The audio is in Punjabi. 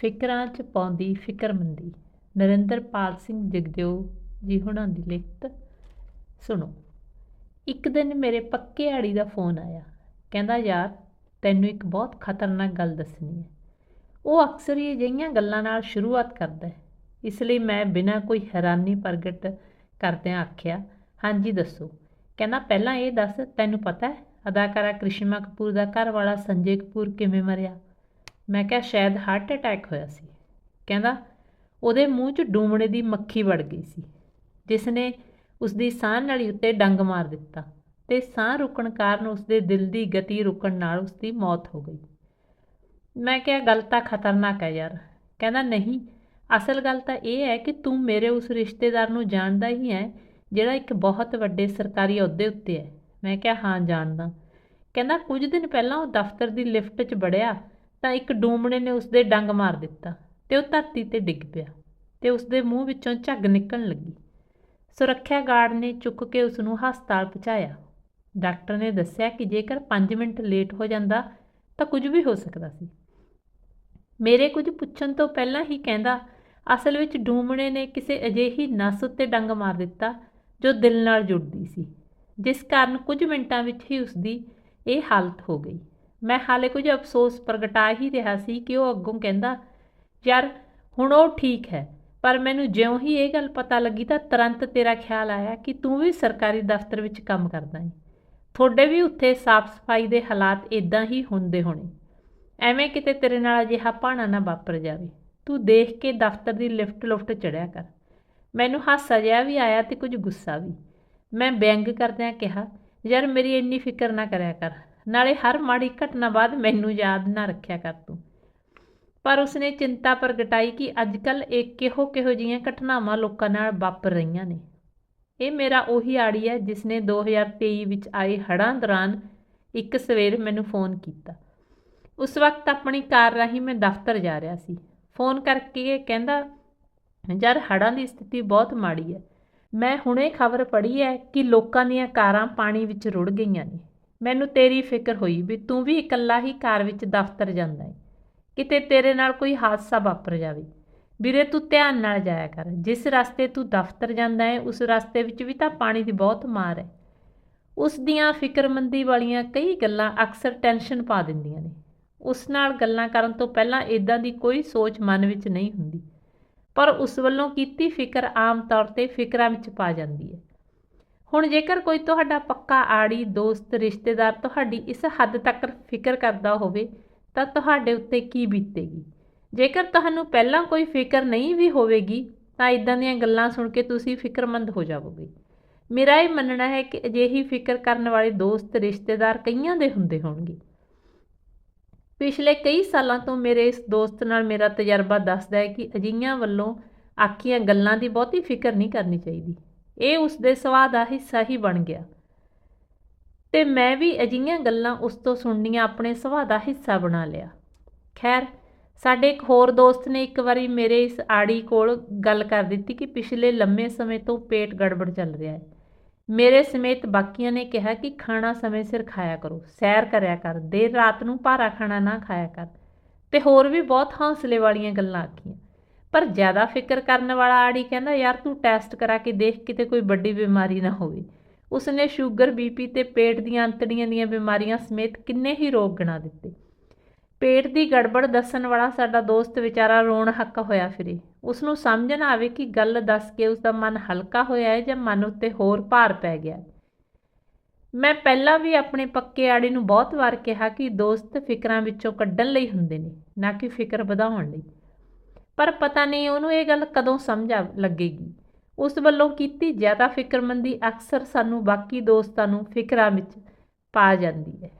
ਫਿਕਰਾਂ 'ਚ ਪਾਉਂਦੀ ਫਿਕਰਮੰਦੀ। ਨਰਿੰਦਰਪਾਲ ਸਿੰਘ ਜਗਦਿਓ ਜੀ ਹੁਣਾਂ ਦੀ ਲਿਖਤ, ਸੁਣੋ, ਇੱਕ ਦਿਨ ਮੇਰੇ ਪੱਕੇ ਆੜੀ ਦਾ ਫੋਨ ਆਇਆ। ਕਹਿੰਦਾ, ਯਾਰ, ਤੈਨੂੰ ਇੱਕ ਬਹੁਤ ਖਤਰਨਾਕ ਗੱਲ ਦੱਸਣੀ ਹੈ। ਉਹ ਅਕਸਰ ਹੀ ਅਜਿਹੀਆਂ ਗੱਲਾਂ ਨਾਲ ਸ਼ੁਰੂਆਤ ਕਰਦਾ ਹੈ। ਇਸ ਲਈ ਮੈਂ ਬਿਨਾਂ ਕੋਈ ਹੈਰਾਨੀ ਪ੍ਰਗਟ ਕਰਦਿਆਂ ਆਖਿਆ, ਹਾਂਜੀ, ਦੱਸੋ। ਕਹਿੰਦਾ, ਪਹਿਲਾਂ ਇਹ ਦੱਸ, ਤੈਨੂੰ ਪਤਾ ਹੈ, ਅਦਾਕਾਰਾ ਕ੍ਰਿਸ਼ਮਾ ਕਪੂਰ ਦਾ ਘਰ ਵਾਲਾ ਸੰਜੇ ਕਪੂਰ ਕਿਵੇਂ ਮਰਿਆ? ਮੈਂ ਕਿਹਾ ਸ਼ਾਇਦ ਹਾਰਟ ਅਟੈਕ ਹੋਇਆ ਸੀ। ਕਹਿੰਦਾ, ਉਹਦੇ ਮੂੰਹ 'ਚ ਡੂਮਣੇ ਦੀ ਮੱਖੀ ਵੜ ਗਈ ਸੀ ਜਿਸ ਨੇ ਉਸ ਦੀ ਸਾਹ ਨਾਲੀ ਉੱਤੇ ਡੰਗ ਮਾਰ ਦਿੱਤਾ ਤੇ ਸਾਹ ਰੁਕਣ ਕਾਰਨ ਉਸ ਦੇ ਦਿਲ ਦੀ ਗਤੀ ਰੁਕਣ ਨਾਲ ਉਸ ਦੀ ਮੌਤ ਹੋ ਗਈ। ਮੈਂ ਕਿਹਾ, ਗੱਲ ਤਾਂ ਖਤਰਨਾਕ ਹੈ ਯਾਰ। ਕਹਿੰਦਾ, ਨਹੀਂ, ਅਸਲ ਗੱਲ ਤਾਂ ਇਹ ਹੈ ਕਿ ਤੂੰ ਮੇਰੇ ਉਸ ਰਿਸ਼ਤੇਦਾਰ ਨੂੰ ਜਾਣਦਾ ਹੀ ਹੈ, ਜਿਹੜਾ ਇੱਕ ਬਹੁਤ ਵੱਡੇ ਸਰਕਾਰੀ ਅਹੁਦੇ ਉੱਤੇ ਹੈ। ਮੈਂ ਕਿਹਾ, ਹਾਂ, ਜਾਣਦਾ। ਕਹਿੰਦਾ, ਕੁਝ ਦਿਨ ਪਹਿਲਾਂ ਉਹ ਦਫ਼ਤਰ ਦੀ ਲਿਫਟ 'ਚ ਵੜਿਆ ਤਾਂ ਇੱਕ ਡੂਮਣੇ ਨੇ ਉਸ ਦੇ ਡੰਗ ਮਾਰ ਦਿੱਤਾ ਤੇ ਉਹ ਧਰਤੀ ਤੇ ਡਿੱਗ ਪਿਆ ਤੇ ਉਸ ਦੇ ਮੂੰਹ ਵਿੱਚੋਂ ਝੱਗ ਨਿਕਲਣ ਲੱਗੀ। ਸੁਰੱਖਿਆ ਗਾਰਡ ਨੇ ਚੁੱਕ ਕੇ ਉਸ ਨੂੰ ਹਸਪਤਾਲ ਪਹੁੰਚਾਇਆ। ਡਾਕਟਰ ਨੇ ਦੱਸਿਆ ਕਿ ਜੇਕਰ 5 ਮਿੰਟ ਲੇਟ ਹੋ ਜਾਂਦਾ ਤਾਂ ਕੁਝ ਵੀ ਹੋ ਸਕਦਾ ਸੀ। ਮੇਰੇ ਕੁਝ ਪੁੱਛਣ ਤੋਂ ਪਹਿਲਾਂ ਹੀ ਕਹਿੰਦਾ, ਅਸਲ ਵਿੱਚ ਡੂਮਣੇ ਨੇ ਕਿਸੇ ਅਜਿਹੀ ਨਸ ਉੱਤੇ ਡੰਗ ਮਾਰ ਦਿੱਤਾ ਜੋ ਦਿਲ ਨਾਲ ਜੁੜਦੀ ਸੀ, ਜਿਸ ਕਾਰਨ ਕੁਝ ਮਿੰਟਾਂ ਵਿੱਚ ਹੀ ਉਸ ਦੀ ਇਹ ਹਾਲਤ ਹੋ ਗਈ। ਮੈਂ ਹਾਲੇ ਕੁਝ ਅਫਸੋਸ ਪ੍ਰਗਟਾ ਹੀ ਰਿਹਾ ਸੀ ਕਿ ਉਹ ਅੱਗੋਂ ਕਹਿੰਦਾ, ਯਾਰ, ਹੁਣ ਉਹ ਠੀਕ ਹੈ, ਪਰ ਮੈਨੂੰ ਜਿਉਂ ਹੀ ਇਹ ਗੱਲ ਪਤਾ ਲੱਗੀ ਤਾਂ ਤੁਰੰਤ ਤੇਰਾ ਖਿਆਲ ਆਇਆ ਕਿ ਤੂੰ ਵੀ ਸਰਕਾਰੀ ਦਫ਼ਤਰ ਵਿੱਚ ਕੰਮ ਕਰਦਾ ਹੈ ਤੁਹਾਡੇ ਵੀ ਉੱਥੇ ਸਾਫ਼ ਸਫ਼ਾਈ ਦੇ ਹਾਲਾਤ ਇਦਾਂ ਹੀ ਹੁੰਦੇ ਹੋਣੇ। ਐਵੇਂ ਕਿਤੇ ਤੇਰੇ ਨਾਲ ਅਜਿਹਾ ਭਾਣਾ ਨਾ ਵਾਪਰ ਜਾਵੇ। ਤੂੰ ਦੇਖ ਕੇ ਦਫ਼ਤਰ ਦੀ ਲਿਫਟ ਲੁਫਟ ਚੜਿਆ ਕਰ। ਮੈਨੂੰ ਹਾਸਾ ਜਿਹਾ ਵੀ ਆਇਆ ਤੇ ਕੁਝ ਗੁੱਸਾ ਵੀ। ਮੈਂ ਬੈਂਗ ਕਰਦਿਆਂ ਕਿਹਾ, ਯਾਰ, ਮੇਰੀ ਇੰਨੀ ਫਿਕਰ ਨਾ ਕਰਿਆ ਕਰ। ਨਾਲੇ ਹਰ ਮਾੜੀ ਘਟਨਾ ਬਾਅਦ ਮੈਨੂੰ ਯਾਦ ਨਾ ਰੱਖਿਆ ਕਰ ਤੂੰ। ਪਰ ਉਸਨੇ ਚਿੰਤਾ ਪ੍ਰਗਟਾਈ ਕਿ ਅੱਜਕੱਲ ਇਹ ਕਿਹੋ ਕਿਹੋ ਜੀਆਂ ਘਟਨਾਵਾਂ ਲੋਕਾਂ ਨਾਲ ਵਾਪਰ ਰਹੀਆਂ ਨੇ। ਇਹ ਮੇਰਾ ਉਹੀ ਆੜੀ ਹੈ ਜਿਸ ਨੇ 2023 ਵਿੱਚ ਆਏ ਹੜ੍ਹਾਂ ਦੌਰਾਨ ਇੱਕ ਸਵੇਰ ਮੈਨੂੰ ਫੋਨ ਕੀਤਾ। ਉਸ ਵਕਤ ਆਪਣੀ ਕਾਰ ਰਾਹੀਂ ਮੈਂ ਦਫ਼ਤਰ ਜਾ ਰਿਹਾ ਸੀ। ਫੋਨ ਕਰਕੇ ਕਹਿੰਦਾ, ਯਾਰ, ਹੜ੍ਹਾਂ ਦੀ ਸਥਿਤੀ ਬਹੁਤ ਮਾੜੀ ਹੈ। ਮੈਂ ਹੁਣੇ ਖਬਰ ਪੜ੍ਹੀ ਹੈ ਕਿ ਲੋਕਾਂ ਦੀਆਂ ਕਾਰਾਂ ਪਾਣੀ ਵਿੱਚ ਰੁੜ ਗਈਆਂ ਨੇ। ਮੈਨੂੰ ਤੇਰੀ ਫਿਕਰ ਹੋਈ ਵੀ ਤੂੰ ਵੀ ਇਕੱਲਾ ਹੀ ਕਾਰ ਵਿੱਚ ਦਫ਼ਤਰ ਜਾਂਦਾ ਹੈ ਕਿਤੇ ਤੇਰੇ ਨਾਲ ਕੋਈ ਹਾਦਸਾ ਵਾਪਰ ਜਾਵੇ। ਵੀਰੇ, ਤੂੰ ਧਿਆਨ ਨਾਲ ਜਾਇਆ ਕਰ। ਜਿਸ ਰਸਤੇ ਤੂੰ ਦਫ਼ਤਰ ਜਾਂਦਾ ਹੈ ਉਸ ਰਸਤੇ ਵਿੱਚ ਵੀ ਤਾਂ ਪਾਣੀ ਦੀ ਬਹੁਤ ਮਾਰ ਹੈ ਉਸ ਦੀਆਂ ਫਿਕਰਮੰਦੀ ਵਾਲੀਆਂ ਕਈ ਗੱਲਾਂ ਅਕਸਰ ਟੈਨਸ਼ਨ ਪਾ ਦਿੰਦੀਆਂ ਨੇ। ਉਸ ਨਾਲ ਗੱਲਾਂ ਕਰਨ ਤੋਂ ਪਹਿਲਾਂ ਇਦਾਂ ਦੀ ਕੋਈ ਸੋਚ ਮਨ ਵਿੱਚ ਨਹੀਂ ਹੁੰਦੀ। ਪਰ ਉਸ ਵੱਲੋਂ ਕੀਤੀ ਫਿਕਰ ਆਮ ਤੌਰ ਤੇ ਫਿਕਰਾਂ ਵਿੱਚ ਪਾ ਜਾਂਦੀ ਹੈ ਹੁਣ ਜੇਕਰ ਕੋਈ ਤੁਹਾਡਾ ਪੱਕਾ ਆੜੀ, ਦੋਸਤ, ਰਿਸ਼ਤੇਦਾਰ ਤੁਹਾਡੀ ਇਸ ਹੱਦ ਤੱਕ ਫਿਕਰ ਕਰਦਾ ਹੋਵੇ, ਤਾਂ ਤੁਹਾਡੇ ਉੱਤੇ ਕੀ ਬੀਤੇਗੀ? ਜੇਕਰ ਤੁਹਾਨੂੰ ਪਹਿਲਾਂ ਕੋਈ ਫਿਕਰ ਨਹੀਂ ਵੀ ਹੋਵੇਗੀ, ਤਾਂ ਇਦਾਂ ਦੀਆਂ ਗੱਲਾਂ ਸੁਣ ਕੇ ਤੁਸੀਂ ਫਿਕਰਮੰਦ ਹੋ ਜਾਵੋਗੇ। ਮੇਰਾ ਇਹ ਮੰਨਣਾ ਹੈ ਕਿ ਅਜਿਹੀ ਫਿਕਰ ਕਰਨ ਵਾਲੇ ਦੋਸਤ, ਰਿਸ਼ਤੇਦਾਰ ਕਈਆਂ ਦੇ ਹੁੰਦੇ ਹੋਣਗੇ। ਪਿਛਲੇ ਕਈ ਸਾਲਾਂ ਤੋਂ ਮੇਰੇ ਇਸ ਦੋਸਤ ਨਾਲ ਮੇਰਾ ਤਜਰਬਾ ਦੱਸਦਾ ਹੈ ਕਿ ਅਜਿਹੀਆਂ ਵੱਲੋਂ ਆਖੀਆਂ ਗੱਲਾਂ ਦੀ ਬਹੁਤੀ ਫਿਕਰ ਨਹੀਂ ਕਰਨੀ ਚਾਹੀਦੀ। ਇਹ ਉਸ ਦੇ ਸੁਭਾਅ ਦਾ ਹਿੱਸਾ ਹੀ ਬਣ ਗਿਆ। ਤੇ ਮੈਂ ਵੀ ਅਜਿਹੀਆਂ ਗੱਲਾਂ ਉਸ ਤੋਂ ਸੁਣਨੀਆਂ ਆਪਣੇ ਸੁਭਾਅ ਦਾ ਹਿੱਸਾ ਬਣਾ ਲਿਆ। ਖੈਰ, ਸਾਡੇ ਇੱਕ ਹੋਰ ਦੋਸਤ ਨੇ ਇੱਕ ਵਾਰੀ ਮੇਰੇ ਇਸ ਆੜੀ ਕੋਲ ਗੱਲ ਕਰ ਦਿੱਤੀ ਕਿ ਪਿਛਲੇ ਲੰਮੇ ਸਮੇਂ ਤੋਂ ਪੇਟ ਗੜਬੜ ਚੱਲ ਰਿਹਾ ਹੈ। ਮੇਰੇ ਸਮੇਤ ਬਾਕੀਆਂ ਨੇ ਕਿਹਾ ਕਿ ਖਾਣਾ ਸਮੇਂ ਸਿਰ ਖਾਇਆ ਕਰੋ, ਸੈਰ ਕਰਿਆ ਕਰ, ਦੇਰ ਰਾਤ ਨੂੰ ਭਾਰਾ ਖਾਣਾ ਨਾ ਖਾਇਆ ਕਰ। ਤੇ ਹੋਰ ਵੀ ਬਹੁਤ ਹੌਸਲੇ ਵਾਲੀਆਂ ਗੱਲਾਂ ਆਖੀਆਂ। ਪਰ ਜ਼ਿਆਦਾ ਫਿਕਰ ਕਰਨ ਵਾਲਾ ਆੜੀ ਕਹਿੰਦਾ, ਯਾਰ ਤੂੰ ਟੈਸਟ ਕਰਾ ਕੇ ਦੇਖ ਕਿਤੇ ਕੋਈ ਵੱਡੀ ਬਿਮਾਰੀ ਨਾ ਹੋਵੇ। ਉਸਨੇ ਸ਼ੂਗਰ ਬੀਪੀ ਤੇ ਪੇਟ ਦੀਆਂ ਅੰਤੜੀਆਂ ਦੀਆਂ ਬਿਮਾਰੀਆਂ ਸਮੇਤ ਕਿੰਨੇ ਹੀ ਰੋਗ ਗਿਣਾ ਦਿੱਤੇ। ਪੇਟ ਦੀ ਗੜਬੜ ਦੱਸਣ ਵਾਲਾ ਸਾਡਾ ਦੋਸਤ ਵਿਚਾਰਾ ਰੋਣ ਹੱਕ ਹੋਇਆ ਫਿਰੇ। ਉਸ ਨੂੰ ਸਮਝ ਨਾ ਆਵੇ ਕਿ ਗੱਲ ਦੱਸ ਕੇ ਉਸ ਦਾ ਮਨ ਹਲਕਾ ਹੋਇਆ ਹੈ ਜਾਂ ਮਨ ਉੱਤੇ ਹੋਰ ਭਾਰ ਪੈ ਗਿਆ ਮੈਂ ਪਹਿਲਾਂ ਵੀ ਆਪਣੇ ਪੱਕੇ ਆੜੀ ਨੂੰ ਬਹੁਤ ਵਾਰ ਕਿਹਾ ਕਿ ਦੋਸਤ ਫਿਕਰਾਂ ਵਿੱਚੋਂ ਕੱਢਣ ਲਈ ਹੁੰਦੇ ਨੇ, ਨਾ ਕਿ ਫਿਕਰ ਵਧਾਉਣ ਲਈ। ਪਰ ਪਤਾ ਨਹੀਂ ਉਹਨੂੰ ਇਹ ਗੱਲ ਕਦੋਂ ਸਮਝ ਲੱਗੇਗੀ। ਉਸ ਵੱਲੋਂ ਕੀਤੀ ਜ਼ਿਆਦਾ ਫਿਕਰਮੰਦੀ ਅਕਸਰ ਸਾਨੂੰ ਬਾਕੀ ਦੋਸਤਾਂ ਨੂੰ ਫਿਕਰਾਂ ਵਿੱਚ ਪਾ ਜਾਂਦੀ ਹੈ।